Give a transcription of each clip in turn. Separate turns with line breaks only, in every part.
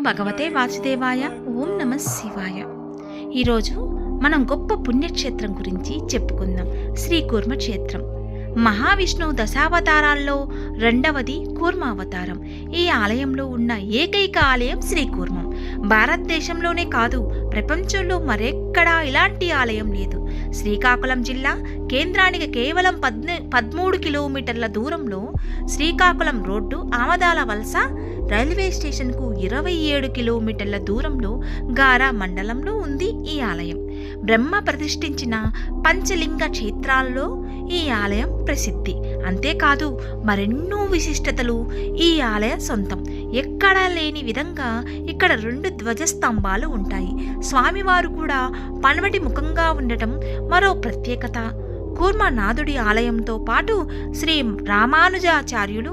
భగవతే వాసుదేవాయ ఓం నమ శివాయ. ఈరోజు మనం గొప్ప పుణ్యక్షేత్రం గురించి చెప్పుకుందాం. శ్రీ కూర్మ క్షేత్రం. మహావిష్ణువు దశావతారాల్లో రెండవది కూర్మావతారం. ఈ ఆలయంలో ఉన్న ఏకైక ఆలయం శ్రీ కూర్మం. భారతదేశంలోనే కాదు ప్రపంచంలో మరెక్కడా ఇలాంటి ఆలయం లేదు. శ్రీకాకుళం జిల్లా కేంద్రానికి కేవలం పద్న పదమూడు కిలోమీటర్ల దూరంలో శ్రీకాకుళం రోడ్డు ఆమదాల వలస రైల్వే స్టేషన్కు ఇరవై ఏడు కిలోమీటర్ల దూరంలో గారా మండలంలో ఉంది ఈ ఆలయం. బ్రహ్మ ప్రతిష్ఠించిన పంచలింగ క్షేత్రాల్లో ఈ ఆలయం ప్రసిద్ధి. అంతేకాదు మరెన్నో విశిష్టతలు ఈ ఆలయ సొంతం. ఎక్కడా లేని విధంగా ఇక్కడ రెండు ధ్వజస్తంభాలు ఉంటాయి. స్వామివారు కూడా పనవటి ముఖంగా ఉండటం మరో ప్రత్యేకత. కూర్మనాథుడి ఆలయంతో పాటు శ్రీ రామానుజాచార్యులు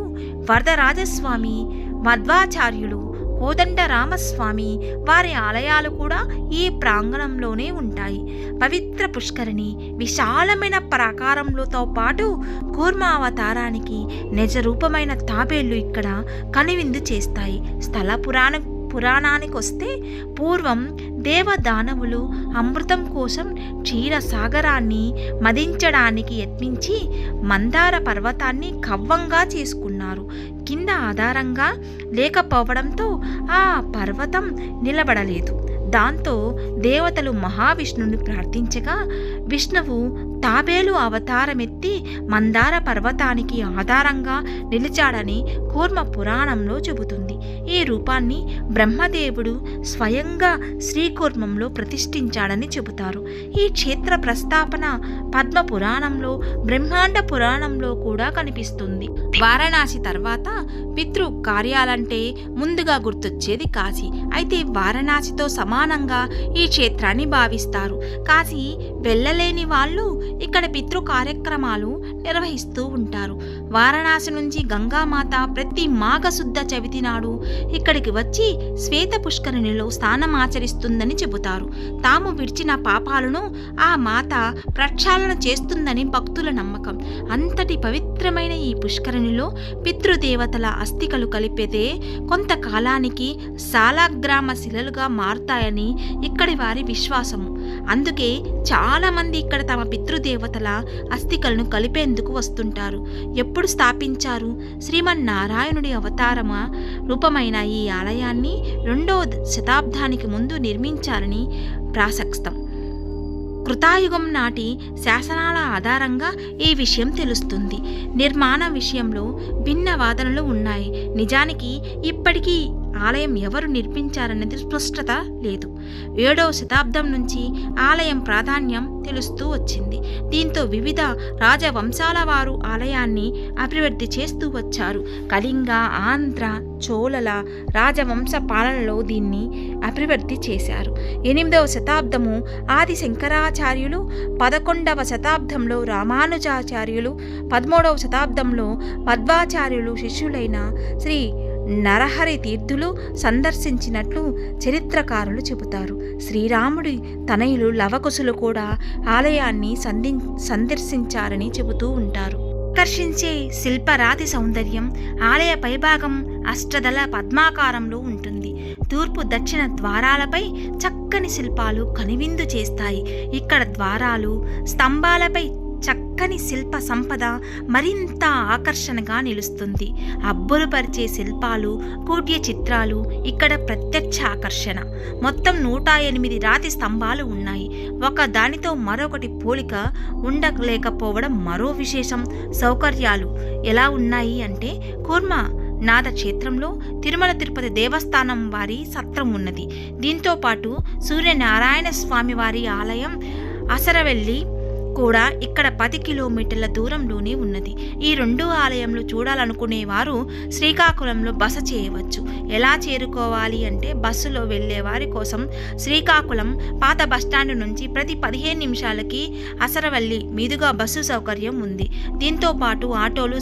వరదరాజస్వామి మధ్వాచార్యులు కోదండ రామస్వామి వారి ఆలయాలు కూడా ఈ ప్రాంగణంలోనే ఉంటాయి. పవిత్ర పుష్కరిణి విశాలమైన ప్రాకారంలోతో పాటు కూర్మావతారానికి నిజ రూపమైన తాబేళ్ళు ఇక్కడ కనువిందు చేస్తాయి. స్థల పురాణ పురాణానికి వస్తే పూర్వం దేవదానవులు అమృతం కోసం క్షీర సాగరాన్ని మదించడానికి యత్నించి మందార పర్వతాన్ని కవ్వంగా చేసుకున్నారు. కింద ఆధారంగా లేకపోవడంతో ఆ పర్వతం నిలబడలేదు. దాంతో దేవతలు మహావిష్ణుని ప్రార్థించగా విష్ణువు తాబేలు అవతారమెత్తి మందార పర్వతానికి ఆధారంగా నిలిచాడని కూర్మ పురాణంలో చెబుతుంది. ఈ రూపాన్ని బ్రహ్మదేవుడు స్వయంగా శ్రీకూర్మంలో ప్రతిష్ఠించాడని చెబుతారు. ఈ క్షేత్ర ప్రస్తాపన పద్మ పురాణంలో బ్రహ్మాండ పురాణంలో కూడా కనిపిస్తుంది. వారణాసి తర్వాత పితృ కార్యాలంటే ముందుగా గుర్తొచ్చేది కాశీ. అయితే వారణాసితో సమానంగా ఈ క్షేత్రాన్ని భావిస్తారు. కాశీ వెళ్ళలేని వాళ్ళు ఇక్కడ పితృ కార్యక్రమాలు నిర్వహిస్తూ ఉంటారు. వారణాసి నుంచి గంగామాత ప్రతి మాఘశుద్ధ చవితి నాడు ఇక్కడికి వచ్చి శ్వేత పుష్కరిణిలో స్థానమాచరిస్తుందని చెబుతారు. తాము విడిచిన పాపాలను ఆ మాత ప్రక్షాళన చేస్తుందని భక్తుల నమ్మకం. అంతటి పవిత్రమైన ఈ పుష్కరిణిలో పితృదేవతల అస్థికలు కలిపితే కొంతకాలానికి సాలాగ్రామ శిలలుగా మారుతాయని ఇక్కడి వారి విశ్వాసము. అందుకే చాలామంది ఇక్కడ తమ పితృదేవతల అస్థికలను కలిపేందుకు వస్తుంటారు. ఎప్పుడు స్థాపించారు? శ్రీమన్నారాయణుడి అవతారమ? రూపమైన ఈ ఆలయాన్ని రెండవ శతాబ్దానికి ముందు నిర్మించారని ప్రాసక్తం. కృతాయుగం నాటి శాసనాల ఆధారంగా ఈ విషయం తెలుస్తుంది. నిర్మాణ విషయంలో భిన్న వాదనలు ఉన్నాయి. నిజానికి ఇప్పటికీ ఆలయం ఎవరు నిర్మించారనేది స్పష్టత లేదు. ఏడవ శతాబ్దం నుంచి ఆలయం ప్రాధాన్యం తెలుస్తూ వచ్చింది. దీంతో వివిధ రాజవంశాల వారు ఆలయాన్ని అభివృద్ధి చేస్తూ వచ్చారు. కళింగ ఆంధ్ర చోళల రాజవంశ పాలనలో దీన్ని అభివృద్ధి చేశారు. ఎనిమిదవ శతాబ్దము ఆది శంకరాచార్యులు పదకొండవ శతాబ్దంలో రామానుజాచార్యులు పదమూడవ శతాబ్దంలో మధ్వాచార్యులు శిష్యులైన శ్రీ నరహరి తీర్థులు సందర్శించినట్లు చరిత్రకారులు చెబుతారు. శ్రీరాముడి తనయులు లవకుశులు కూడా ఆలయాన్ని సంధి సందర్శించారని చెబుతూ ఉంటారు. ఆకర్షించే శిల్పరాతి సౌందర్యం ఆలయ పైభాగం అష్టదళ పద్మాకారంలో ఉంటుంది. తూర్పు దక్షిణ ద్వారాలపై చక్కని శిల్పాలు కనువిందు చేస్తాయి. ఇక్కడ ద్వారాలు స్తంభాలపై చక్కని శిల్ప సంపద మరింత ఆకర్షణగా నిలుస్తుంది. అబ్బురుపరిచే శిల్పాలు కూట్య చిత్రాలు ఇక్కడ ప్రత్యక్ష ఆకర్షణ. మొత్తం నూట ఎనిమిది రాతి స్తంభాలు ఉన్నాయి. ఒక దానితో మరొకటి పోలిక ఉండలేకపోవడం మరో విశేషం. సౌకర్యాలు ఎలా ఉన్నాయి అంటే కూర్మ నాద క్షేత్రంలో తిరుమల తిరుపతి దేవస్థానం వారి సత్రం ఉన్నది. దీంతో పాటు సూర్యనారాయణ స్వామి వారి ఆలయం అసరవెల్లి కూడా ఇక్కడ పది కిలోమీటర్ల దూరంలోనే ఉన్నది. ఈ రెండు ఆలయంలో చూడాలనుకునేవారు శ్రీకాకుళంలో బస చేయవచ్చు. ఎలా చేరుకోవాలి అంటే బస్సులో వెళ్ళే వారి కోసం శ్రీకాకుళం పాత బస్టాండ్ నుంచి ప్రతి పదిహేను నిమిషాలకి అసరవల్లి మీదుగా బస్సు సౌకర్యం ఉంది. దీంతో పాటు ఆటోలు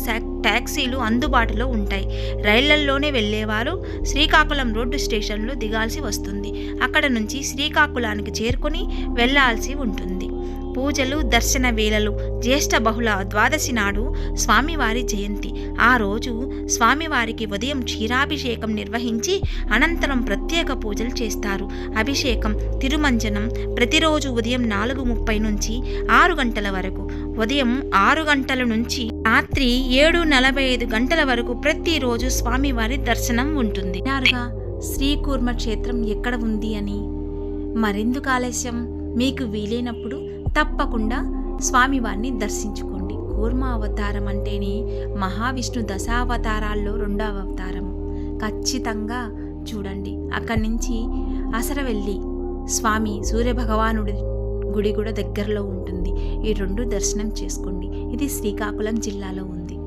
ట్యాక్సీలు అందుబాటులో ఉంటాయి. రైళ్ళల్లోనే వెళ్ళేవారు శ్రీకాకుళం రోడ్డు స్టేషన్లో దిగాల్సి వస్తుంది. అక్కడ నుంచి శ్రీకాకుళానికి చేరుకొని వెళ్ళాల్సి ఉంటుంది. పూజలు దర్శన వేళలు జ్యేష్ఠ బహుళ ద్వాదశి నాడు స్వామివారి జయంతి. ఆ రోజు స్వామివారికి ఉదయం క్షీరాభిషేకం నిర్వహించి అనంతరం ప్రత్యేక పూజలు చేస్తారు. అభిషేకం తిరుమంజనం ప్రతిరోజు ఉదయం నాలుగు ముప్పై నుంచి ఆరు గంటల వరకు. ఉదయం ఆరు గంటల నుంచి రాత్రి ఏడు నలభై ఐదు గంటల వరకు ప్రతిరోజు స్వామివారి దర్శనం ఉంటుంది. శ్రీకూర్మ క్షేత్రం ఎక్కడ ఉంది అని? మరెందుకు ఆలస్యం? మీకు వీలైనప్పుడు తప్పకుండా స్వామివారిని దర్శించుకోండి. కూర్మ అవతారం అంటేనే మహావిష్ణు దశావతారాల్లో రెండవ అవతారం ఖచ్చితంగా చూడండి. అక్కడి నుంచి అసరవెల్లి స్వామి సూర్యభగవానుడి గుడి కూడా దగ్గరలో ఉంటుంది. ఈ రెండు దర్శనం చేసుకోండి. ఇది శ్రీకాకుళం జిల్లాలో ఉంది.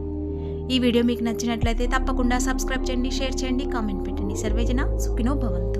ఈ వీడియో మీకు నచ్చినట్లయితే తప్పకుండా సబ్స్క్రైబ్ చేయండి షేర్ చేయండి కామెంట్ పెట్టండి. సర్వేజన సుఖినో భవంతు.